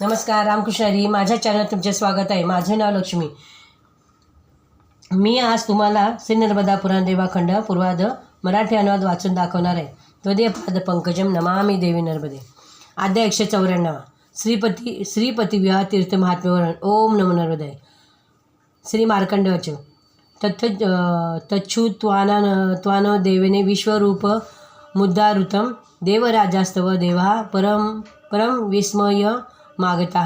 नमस्कार रामकृष्ण हरी. माझ्या चॅनल तुमचे स्वागत आहे. माझे नाव लक्ष्मी. मी आज तुम्हाला श्री नर्मदा पुराण देवाखंड पूर्वाध मराठी अनुवाद वाचून दाखवणार आहे. त्वदीय पाद पंकजम नमामी देवी नर्मदे. आद्या एकशे चौऱ्याण्णव. श्रीपती श्रीपती विवाह तीर्थ महात्म्यवरण. ओम नमो नर्मदे. श्री मार्कंडवच. तथ तच्छु त्वाना त्वान देवेने विश्वरूप मुद्दारुतम. देवराजास्तव देवा परम परम विस्मय मागता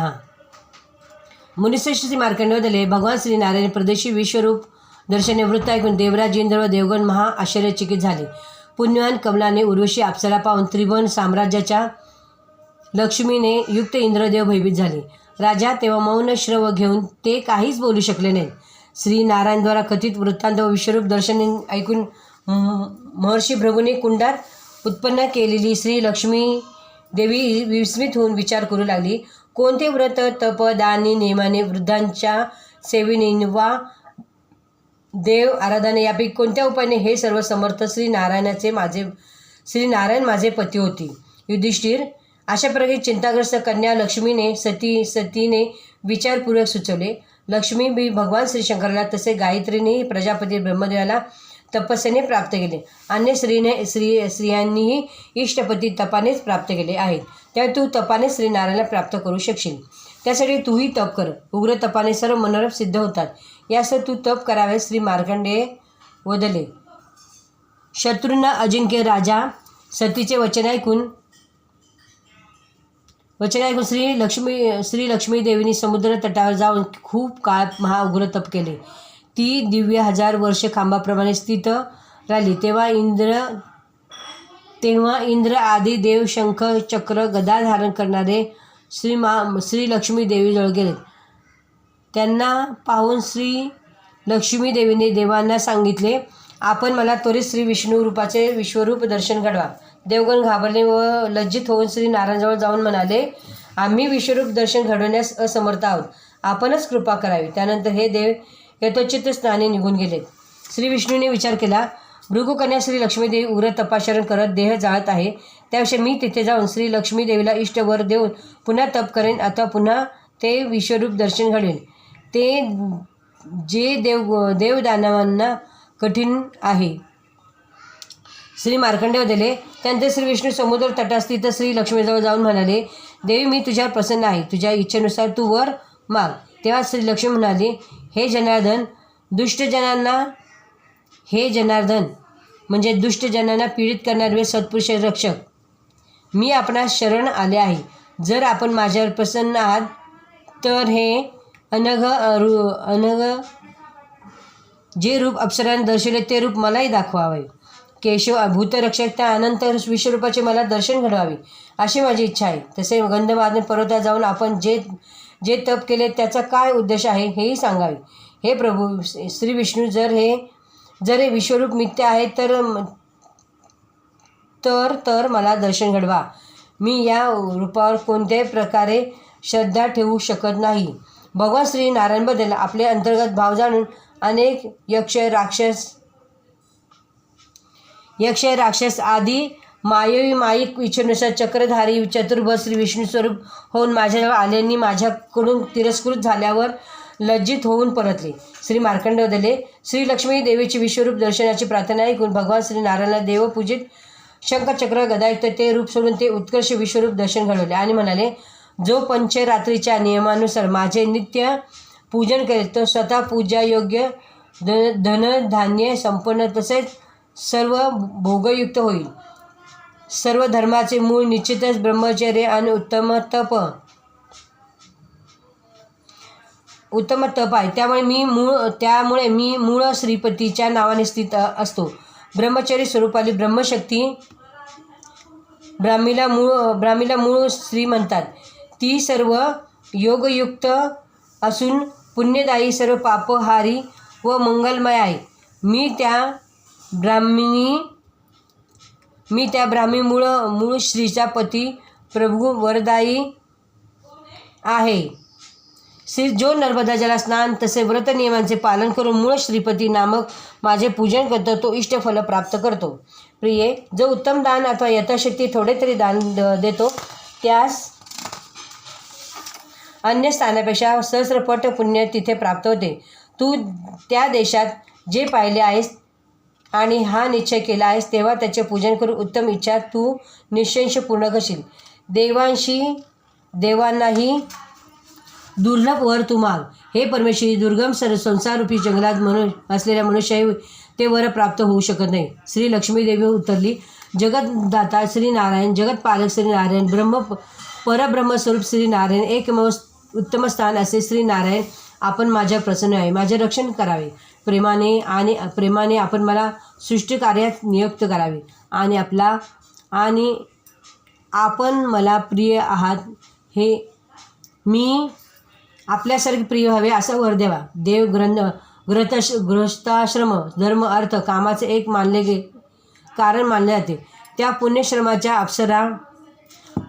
मुनिश्रेष्ठ श्री मार्कंडवदले भगवान श्री नारायण प्रदेशी विश्वरूप दर्शने वृत्त ऐकून देवराज इंद्र व देवगण महा आश्चर्यचकित झाले. पुण्यवान कमलाने उर्वशी अप्सरा पाहून त्रिभुवन साम्राज्याच्या लक्ष्मीने युक्त इंद्रदेव भयभीत झाले. राजा तेव्हा मौन श्रव घेऊन ते काहीच बोलू शकले नाहीत. श्री नारायणद्वारा कथित वृत्तांत व विश्वरूप दर्शने ऐकून महर्षी भृगुने कुंडात उत्पन्न केलेली श्री लक्ष्मी देवी विस्मित होऊन विचार करू लागली. कोणते व्रत तप दानी नियमाने वृद्धांच्या सेवेने वा देव आराधने यापैकी कोणत्या उपायाने हे सर्व समर्थ श्री नारायणाचे माझे श्री नारायण माझे पती होती? युधिष्ठिर अशा प्रकारे चिंताग्रस्त कन्या लक्ष्मीने सती सतीने विचारपूर्वक सुचवले. लक्ष्मी बी भगवान श्री शंकराला तसे गायत्रीने प्रजापती ब्रह्मदेवाला तपस्याने प्राप्त केले. अन्य स्त्रीने स्त्री स्त्रियांनीही इष्टपती तपानेच प्राप्त केले आहेत. त्या तू तपाने श्रीनारायणाला प्राप्त करू शकशील. त्यासाठी तूही तप कर. उग्र तपाने सर्व मनोरम सिद्ध होतात. यासह तू तप करावे श्री मार्कंडेय वदले. शत्रूंना अजिंक्य राजा सतीचे वचन ऐकून वचन ऐकून श्री लक्ष्मी श्री लक्ष्मी देवीने समुद्र तटावर जाऊन खूप काळ महाउग्र तप केले. ती दिव्य हजार वर्ष खांबाप्रमाणे स्थित राहिली. तेव्हा इंद्र तेव्हा इंद्र आदी देव शंख चक्र गदा धारण करणारे श्री मा श्री लक्ष्मी देवीजवळ गेले. त्यांना पाहून श्री लक्ष्मी देवीने देवांना सांगितले आपण मला त्वरित श्री विष्णू रूपाचे विश्वरूप दर्शन घडवा. देवगण घाबरले व लज्जित होऊन श्री नारायणजवळ जाऊन म्हणाले आम्ही विश्वरूप दर्शन घडवण्यास असमर्थ आहोत. आपणच कृपा करावी. त्यानंतर हे देव यथोचित स्नाने निघून गेले. श्री विष्णूने विचार केला भृगुकन्या श्री लक्ष्मीदेवी उग्र तपाशरण करत देह जाळत आहे. त्याविषयी मी तिथे जाऊन श्री लक्ष्मीदेवीला इष्टवर देऊन पुन्हा तप करेन. अथवा पुन्हा ते विश्वरूप दर्शन घडेल. ते जे देव देवदानवांना कठीण आहे. श्री मार्कंडेव दिले. त्यानंतर श्री विष्णू समुद्र तटास्थित श्री लक्ष्मीजवळ जाऊन म्हणाले देवी मी तुझ्यावर प्रसन्न आहे. तुझ्या इच्छेनुसार तू वर माग. तेव्हा श्री लक्ष्मी म्हणाली हे जनार्दन दुष्टजनांना हे जनार्दन म्हणजे दुष्टजनांना पीडित करणारे सत्पुरुष रक्षक. मी आपणास शरण आले आहे. जर आपण माझ्यावर प्रसन्न आहात तर हे अनघ अरु अनघ जे रूप अप्सराने दर्शवले ते रूप मलाही दाखवावे. केशव भूतरक्षक त्या अनंत विश्वरूपाचे मला दर्शन घडवावे अशी माझी इच्छा आहे. तसे गंधमादन पर्वतात जाऊन आपण जे जे तप केले त्याचा काय उद्देश आहे हेही सांगावे. हे प्रभू श्री विष्णू जर हे जर हे विश्वरूप मिथ्य आहे तर तर तर मला दर्शन घडवा. मी या रूपावर कोणत्याही प्रकारे श्रद्धा ठेवू शकत नाही. भगवान श्री नारायणबद्दल आपले अंतर्गत भाव जाणून अनेक यक्ष राक्षस यक्ष राक्षस आदी मायवी माईक इच्छेनुसार चक्रधारी चतुर्भुज श्री विष्णू स्वरूप होऊन माझ्याजवळ आल्यांनी माझ्याकडून तिरस्कृत झाल्यावर लज्जित होऊन परतले. श्री मार्कंड दले श्री लक्ष्मी देवीची विश्वरूप दर्शनाची प्रार्थना ऐकून भगवान श्री नारायणला देवपूजित शंखचक्र गदायुक्त ते रूप सोडून ते उत्कर्ष विश्वरूप दर्शन घडवले आणि म्हणाले जो पंचरात्रीच्या नियमानुसार माझे नित्य पूजन करेल तो स्वतः पूजायोग्य धन धनधान्य संपन्न तसेच सर्व भोगयुक्त होईल. सर्व धर्माचे मूळ निश्चितच ब्रह्मचर्य आणि उत्तम तप उत्तम तप आहे. त्यामुळे मी मूळ त्यामुळे मी मूळ श्रीपतीच्या नावाने स्थित असतो. ब्रह्मचर्य स्वरूपाली ब्रह्मशक्ती ब्राह्मीला मूळ ब्राह्मीला मूळ स्त्री म्हणतात. ती सर्व योगयुक्त असून पुण्यदायी सर्व पापहारी व मंगलमय आहे. मी त्या ब्राह्मिणी मी त्या ब्राह्मी मूळ मूळ पती प्रभू वरदायी आहे. श्री जो नर्मदा जला स्नान तसे व्रत नियमांचे पालन करून मूळ श्रीपती नामक माझे पूजन करतो तो इष्टफल प्राप्त करतो. प्रिये जो उत्तम दान अथवा यथाशक्ती थोडे तरी दान द- देतो त्यास अन्य स्थानापेक्षा सहस्रपट पुण्य तिथे प्राप्त होते. तू त्या देशात जे पाहिले आहेस आणि हा निश्चय केला आहेस तेव्हा त्याचे पूजन करून उत्तम इच्छा तू निश्चयश पूर्ण करशील. देवांशी देवांनाही दुर्लभ वर तू माग. हे परमेश्वरी दुर्गम सर संसाररूपी जंगलात मनु असलेल्या मनुष्याही ते वर प्राप्त होऊ शकत नाही. श्री लक्ष्मीदेवी उतरली. जगतदाता श्री नारायण जगत पालक श्री नारायण ब्रह्म परब्रह्मस्वरूप श्री नारायण एकमेव उत्तम स्थान असे श्री नारायण आपण माझ्या प्रसन्न आहे. माझे रक्षण करावे. प्रेमाने आणि प्रेमाने आपण मला सृष्टी कार्यात नियुक्त करावे. आणि आपला आणि आपण मला प्रिय आहात हे मी आपल्यासारखे प्रिय व्हावे असं वर देवा. देव ग्रंथ ग्रहताश गृहस्थाश्रम धर्म अर्थ कामाचे एक मानले गे कारण मानले जाते. त्या पुण्यश्रमाच्या अप्सरा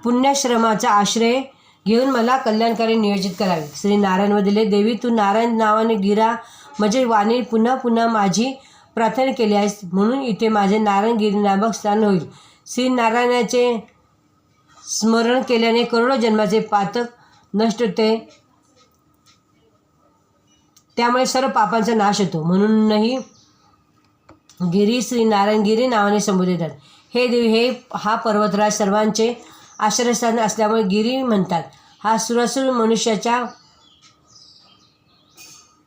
पुण्यश्रमाचा आश्रय घेऊन मला कल्याणकारी नियोजित करावे. श्री नारायण दिले देवी तू नारायण नावाने गिरा म्हणजे वाणी पुन्हा पुन्हा माझी प्रार्थना केली आहेस. म्हणून इथे माझे नारायणगिरी नामक स्थान होईल. श्री नारायणाचे स्मरण केल्याने करोडो जन्माचे पातक नष्ट होते. त्यामुळे सर्व पापांचा नाश होतो. म्हणूनही गिरी श्री नारायणगिरी नावाने संबोधितात हे देवी हे हा पर्वतराज सर्वांचे आश्रयस्थान असल्यामुळे गिरी म्हणतात. हा सुरसुर मनुष्याच्या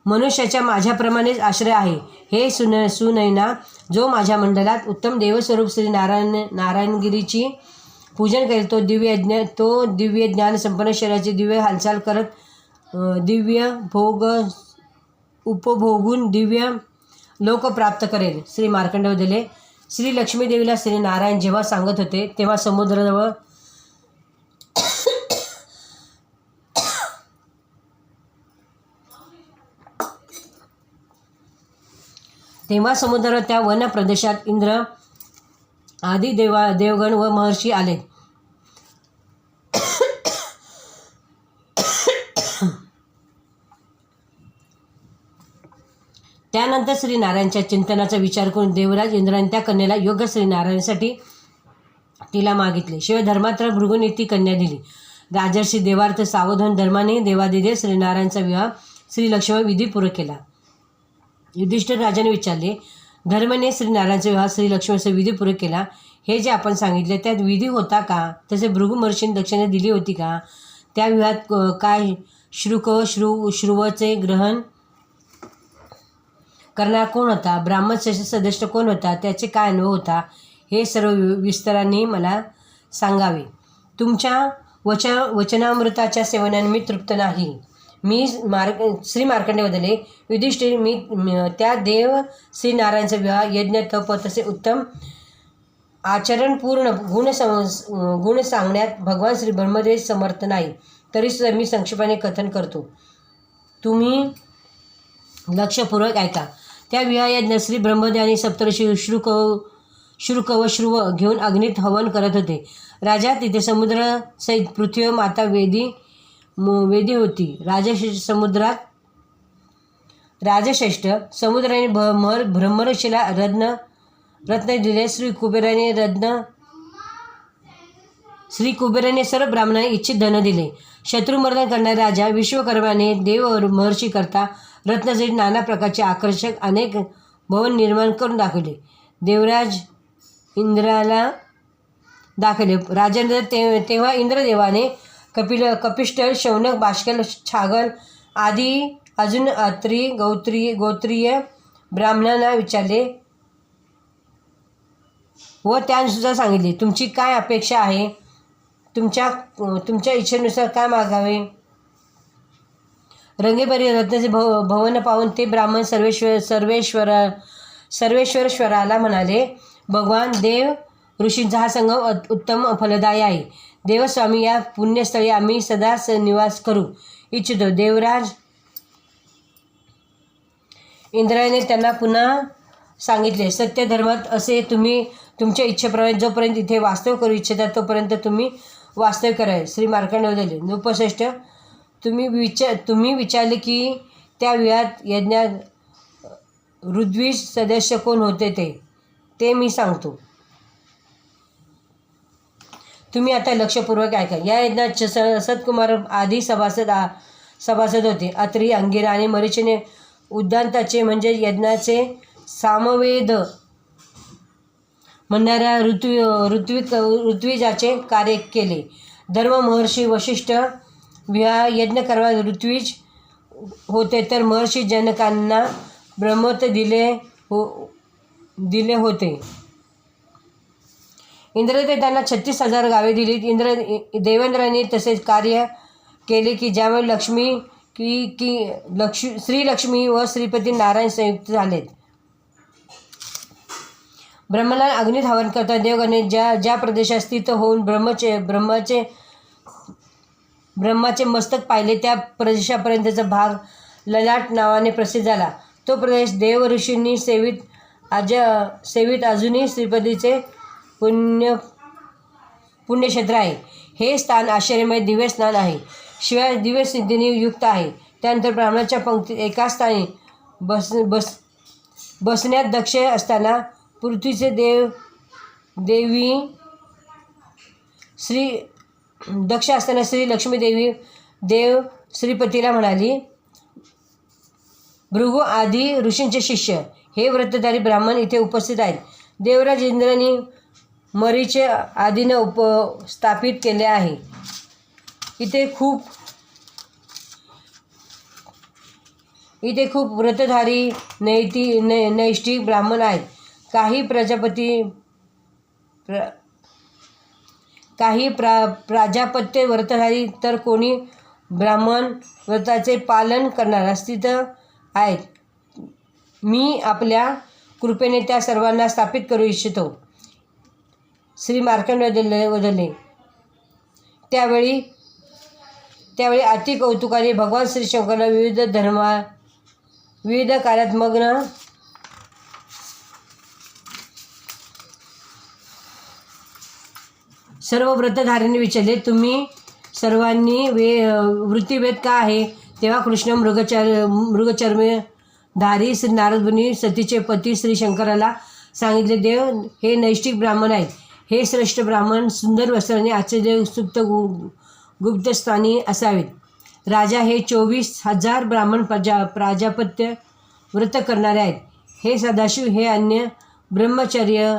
मनुष्याच्या माझ्याप्रमाणेच आश्रय आहे. हे सुन सुनैना जो माझ्या मंडळात उत्तम देवस्वरूप श्री नारायण नारायणगिरीची पूजन करेल तो दिव्य ज्ञ तो दिव्य ज्ञान संपन्न शरीराची दिव्य हालचाल करत दिव्य भोग उपभोगून दिव्य लोक प्राप्त करेल. श्री मार्कंडेय दिले श्री लक्ष्मीदेवीला श्री नारायण जेव्हा सांगत होते तेव्हा समुद्राजवळ तेव्हा समुद्रावर त्या वन प्रदेशात इंद्र आदी देवा देवगण व महर्षी आले. त्यानंतर श्री नारायणच्या चिंतनाचा विचार करून देवराज इंद्राने त्या कन्याला योग्य श्री नारायणसाठी तिला मागितले. शिवाय धर्मात्र भृगुने ती कन्या दिली. राजर्षी देवार्थ सावधान धर्माने देवादिदेव श्रीनारायणचा विवाह श्री लक्ष्मण विधीपूर्वक केला. युधिष्ठिर राजाने विचारले धर्मने श्री नारायणचा विवाह श्री लक्ष्मणचा विधीपूर्वक केला? हे जे आपण सांगितले त्यात विधी होता का? तसे भृगुमर्षीने महर्षीने दक्षिणा दिली होती का? त्या विवाहात काय श्रुक श्रु श्रुवचे ग्रहण करणारा कोण होता? ब्राह्मण सदस्य कोण होता? त्याचे काय अनुभव होता? हे सर्व वि- विस्ताराने मला सांगावे. तुमच्या वच वचनामृताच्या सेवनाने मी तृप्त नाही. मी मार्क श्री मार्कंडे बदले युधिष्ठिर मी त्या देव श्री नारायणचा विवाह यज्ञ तप तसे उत्तम आचरणपूर्ण गुण सं गुण सांगण्यात भगवान श्री ब्रह्मदेव समर्थ नाही तरीसुद्धा मी संक्षेपाने कथन करतो. तुम्ही लक्षपूर्वक ऐका. त्या विवाह श्री ब्रह्मदेव आणि सप्तऋषी श्रुक शुल्क व श्रुव घेऊन अग्नीत हवन करत होते. राजा तिथे समुद्र सहित पृथ्वी माता वेदी वेदी होती. राजश्रेष्ठ समुद्रात राजश्रेष्ठ समुद्राने भ मर रत्न रत्न दिले. श्री कुबेराने रत्न श्री कुबेराने सर्व ब्राह्मणांना इच्छित धन दिले. शत्रुमर्दन करणारे राजा विश्वकर्माने देव महर्षी करता रत्नसहित नाना प्रकारचे आकर्षक अनेक भवन निर्माण करून दाखवले. देवराज इंद्राला दाखवले. राजेंद्र ते तेव्हा इंद्रदेवाने कपिल कपिष्टल शौनक बाष्कल छागल आदी अजून अत्री गौत्री गोत्रीय ब्राह्मणांना विचारले व त्यांनीसुद्धा सांगितले तुमची काय अपेक्षा आहे? तुमच्या तुमच्या इच्छेनुसार काय मागावे? रंगेबरी रत्नाचे भव भवन पाहून ते ब्राह्मण सर्वेश्वर सर्वेश्वर सर्वेश्वरेश्वराला म्हणाले भगवान देव ऋषींचा हा संगम उत्तम फलदायी आहे. देवस्वामी या पुण्यस्थळी आम्ही सदा निवास करू इच्छितो. देवराज इंद्राने त्यांना पुन्हा सांगितले सत्य धर्मात असे तुम्ही तुमच्या इच्छेप्रमाणे जोपर्यंत इथे वास्तव करू इच्छिता तोपर्यंत तुम्ही वास्तव करावे श्री मार्कंडेय दिले नृपश्रेष्ठ तुम्ही विचार तुम्ही विचारले की त्या वेळात यज्ञात ऋद्विज सदस्य कोण होते ते ते मी सांगतो. तुम्ही आता लक्षपूर्वक ऐका. या यज्ञात स सतकुमार आधी सभासद आ सभासद होते. अत्री अंगिरा आणि मरीचीने उद्दांताचे म्हणजे यज्ञाचे सामवेद म्हणणाऱ्या ऋतु ऋत्विक ऋत्विजाचे कार्य केले. धर्म महर्षी वशिष्ठ विहा यज्ञ करवा ऋत्विज होते. तर महर्षी जनकांना ब्रह्मत दिले हो दिले होते. इंद्रदेव त्यांना छत्तीस हजार गावे दिली. इंद्र देवेंद्रांनी तसेच कार्य केले की ज्यामुळे लक्ष्मी की की लक्ष श्रीलक्ष्मी व श्रीपती नारायण संयुक्त झालेत. ब्रह्मला अग्नीत हवन करता देवगणे ज्या ज्या प्रदेशात स्थित होऊन ब्रह्मचे ब्रह्माचे ब्रह्माचे मस्तक पाहिले त्या प्रदेशापर्यंतचा भाग ललाट नावाने प्रसिद्ध झाला. तो प्रदेश देव ऋषींनी सेवित आज सेवित अजूनही श्रीपतीचे पुण्य पुण्यक्षेत्र आहे. हे स्थान आश्चर्यमय दिव्य स्नान आहे. शिवाय दिव्य सिद्धीने युक्त आहे. त्यानंतर ब्राह्मणाच्या पंक्तीत एका स्थानी बस बस बसण्यात दक्ष असताना पृथ्वीचे देव देवी श्री दक्ष असताना श्री लक्ष्मीदेवी देव श्रीपतीला म्हणाली भृगु आदी ऋषींचे शिष्य हे व्रतधारी ब्राह्मण इथे उपस्थित आहेत. देवराज इंद्रांनी मरीचे आदीनं उप स्थापित केले आहे. इथे खूप इथे खूप व्रतधारी नैति नै नैष्ठिक ब्राह्मण आहेत. काही प्रजापती प्र काही प्रा प्राजापत्य व्रतधारी तर कोणी ब्राह्मण व्रताचे पालन करणार अस्तित्व आहेत. मी आपल्या कृपेने त्या सर्वांना स्थापित करू इच्छितो. श्री मार्कंड वदलले त्यावेळी त्यावेळी अति कौतुकाने भगवान श्री शंकरला विविध धर्मा विविध कार्यात मग्न सर्व व्रतधारीने विचारले तुम्ही सर्वांनी वे वृत्तीभेद का आहे? तेव्हा कृष्ण मृगचर मृगचर्मे धारी श्री नारदमुनी सतीचे पती श्री शंकराला सांगितले देव हे नैष्टिक ब्राह्मण आहेत. हे श्रेष्ठ ब्राह्मण सुंदर वस्त्राने आश्चर्य सुप्त गु गुप्तस्थानी असावेत. राजा हे चोवीस हजार ब्राह्मण प्रजा प्राजापत्य व्रत करणारे आहेत. हे सदाशिव हे अन्य ब्रह्मचर्य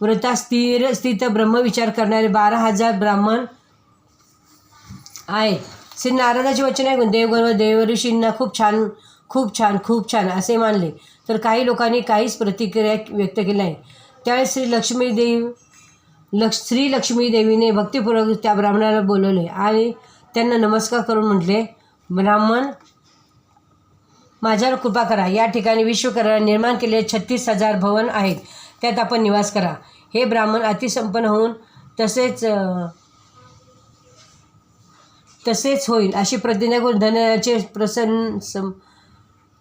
व्रता स्थिर स्थित ब्रह्मविचार करणारे बारा हजार ब्राह्मण आहेत. श्री नारदाचे वचन आहे देवगण व देवऋषींना खूप छान खूप छान खूप छान असे मानले. तर काही लोकांनी काहीच प्रतिक्रिया व्यक्त केली आहे त्यावेळेस श्री लक्ष्मीदेव लक्ष श्री लक्ष्मी देवीने भक्तिपूर्वक त्या ब्राह्मणाला बोलवले आणि त्यांना नमस्कार करून म्हटले ब्राह्मण माझ्यावर कृपा करा. या ठिकाणी विश्वकर्मा निर्माण केलेले छत्तीस हजार भवन आहेत. त्यात आपण निवास करा. हे ब्राह्मण अतिसंपन्न होऊन तसेच तसेच होईल अशी प्रतिज्ञा करून धन्याचे प्रसन्न सम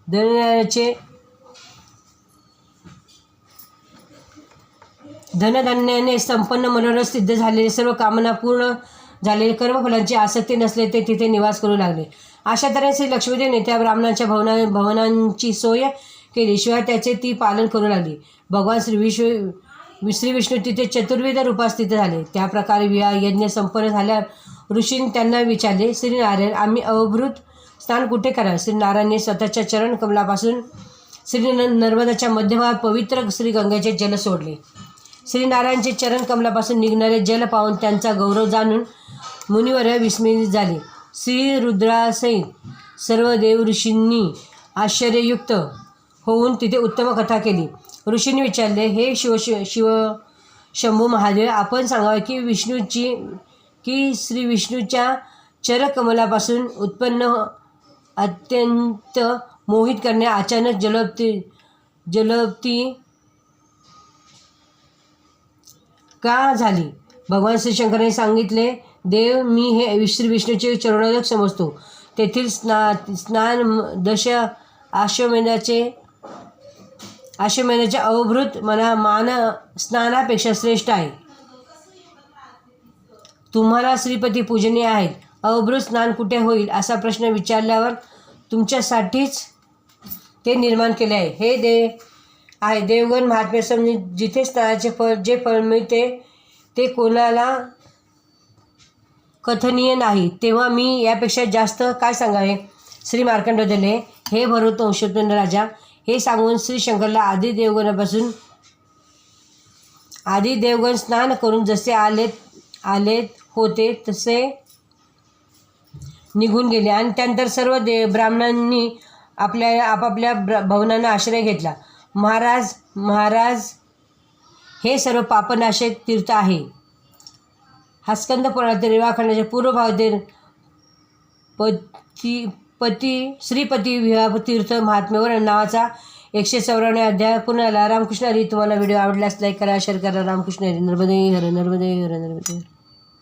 धन्याचे धनधान्याने संपन्न मनोरथ सिद्ध झालेले सर्व कामना पूर्ण झालेले कर्मफलांची आसक्ती नसले ते तिथे निवास करू लागले. अशा तऱ्हे श्री लक्ष्मीदेवने त्या ब्राह्मणाच्या भवना भवनांची सोय केली. शिवाय त्याचे ती पालन करू लागली. भगवान श्री विश्व श्री विष्णू तिथे चतुर्विध रूपात स्थित झाले. त्या प्रकारे विवाह यज्ञ संपन्न झाल्यावर ऋषींनी त्यांना विचारले श्री नारायण आम्ही अवभृत स्नान कुठे करा श्री नारायणने स्वतःच्या चरण कमलापासून श्री नर्मदाच्या मध्यभागात पवित्र श्री गंगेचे जल सोडले. श्रीनारायणचे चरण कमलापासून निघणारे जल पाहून त्यांचा गौरव जाणून मुनिवर विस्मित झाले. श्री रुद्रासहित सर्व देव ऋषींनी आश्चर्ययुक्त होऊन तिथे उत्तम कथा केली. ऋषींनी विचारले हे शिव शिव शिव शंभू महादेव आपण सांगावे की विष्णूची की श्री विष्णूच्या चरकमलापासून उत्पन्न अत्यंत मोहित करणे अचानक जलप्ती जलप्ती का झाली? भगवान श्रीशंकरांनी सांगितले देव मी हे श्री विष्णूचे चरणोदक समजतो. तेथील स्ना स्नान दश आश्वमेधाचे आश्वमेधाचे अवभृत मना मान स्नानापेक्षा श्रेष्ठ आहे. तुम्हाला श्रीपती पूजनीय आहेत. अवभृत स्नान कुठे होईल असा प्रश्न विचारल्यावर तुमच्यासाठीच ते निर्माण केले आहे. हे दे आहे. देवगण महात्म्य समजून जिथे स्थळाचे फळ जे फळ मिळते ते कोणाला कथनीय नाही. तेव्हा मी यापेक्षा जास्त काय सांगावे? श्री मार्कंड हे भरवतो वंशोत्पन्न राजा हे सांगून श्री शंकरला आदी देवगणापासून आधी देवगण स्नान करून जसे आलेत आलेत होते तसे निघून गेले. आणि त्यानंतर सर्व दे ब्राह्मणांनी आपल्या आपापल्या ब्र भवनांना आश्रय घेतला. महाराज महाराज हे सर्व पापनाशक तीर्थ आहे. हा स्कंद पुराणातील रेवाखंडाच्या पूर्व भागातील पती पती श्रीपती विवाह तीर्थ महात्म्यावर नावाचा एकशे चौऱ्याण्णव अध्याय पुन्हा रामकृष्ण हरी तुम्हाला व्हिडिओ आवडल्यास लाईक करा शेअर करा. रामकृष्ण हरी नर्मदे हर नर्मदे हर नर्मदे. हर